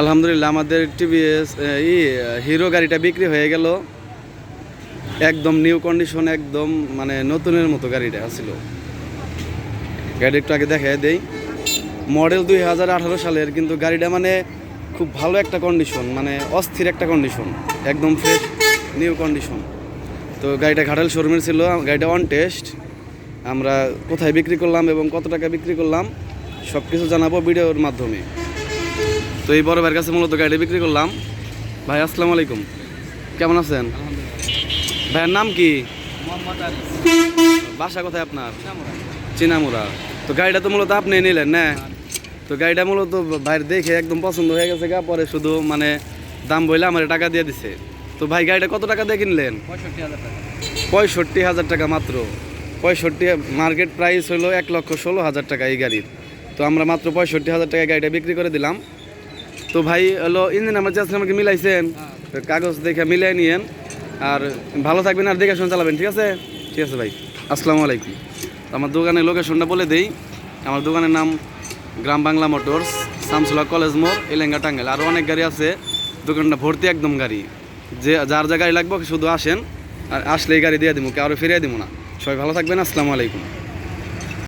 আলহামদুলিল্লাহ, আমাদের টিভিএস ই, হিরো গাড়িটা বিক্রি হয়ে গেল। একদম নিউ কন্ডিশন একদম মানে নতুনের মতো গাড়িটা ছিল গাড়ি একটু আগে দেখাই দেই। মডেল দুই হাজার আঠারো সালের, কিন্তু গাড়িটা মানে খুব ভালো একটা কন্ডিশন মানে অস্থির একটা কন্ডিশন একদম ফ্রেশ নিউ কন্ডিশন তো গাড়িটা ঘাটাল শোরুমের ছিল, গাড়িটা অন টেস্ট আমরা কোথায় বিক্রি করলাম এবং কত টাকা বিক্রি করলাম সব কিছু জানাব ভিডিওর মাধ্যমে। তো এই বড় ভাইয়ের কাছে মূলত গাড়ি বিক্রি করলাম। ভাই আসসালামু আলাইকুম। কেমন আছেন? ভাইয়ের নাম কি? বাসা কোথায় আপনার? চিনামুরা তো গাড়িটা তো মূলত আপনি নিলেন না? তো গাড়িটা মূলত ভাইয়ের দেখে একদম পছন্দ হয়ে গেছে গা পরে শুধু মানে দাম বইলে আমার টাকা দিয়ে দিছে। তো ভাই গাড়িটা কত টাকা দিয়ে কিনলেন? পঁয়ষট্টি হাজার টাকা মাত্র। পঁয়ষট্টি মার্কেট প্রাইস হলো এক লক্ষ ষোলো হাজার টাকা এই গাড়ির। তো আমরা মাত্র পঁয়ষট্টি হাজার টাকায় গাড়িটা বিক্রি করে দিলাম। তো ভাই হলো ইঞ্জিন আমার চাচ্ছিলাম আমাকে মিলাইছেন? কাগজ দেখে মিলাই নিয়েন। আর ভালো থাকবেন আর দেখে শুনে চালাবেন ঠিক আছে? ঠিক আছে ভাই। আসসালামু আলাইকুম। তো আমার দোকানের লোকেশনটা বলে দেই। আমার দোকানের নাম গ্রাম বাংলা মোটরস শামসুলা কলেজ মোড় এলেঙ্গা টাঙ্গেল আরও অনেক গাড়ি আছে। দোকানটা ভর্তি একদম গাড়ি। যে যার যা গাড়ি লাগবে শুধু আসেন। আর আসলে এই গাড়ি দিয়ে দিব কারও ফিরিয়ে দিব না। সবাই ভালো থাকবেন আসসালামু আলাইকুম।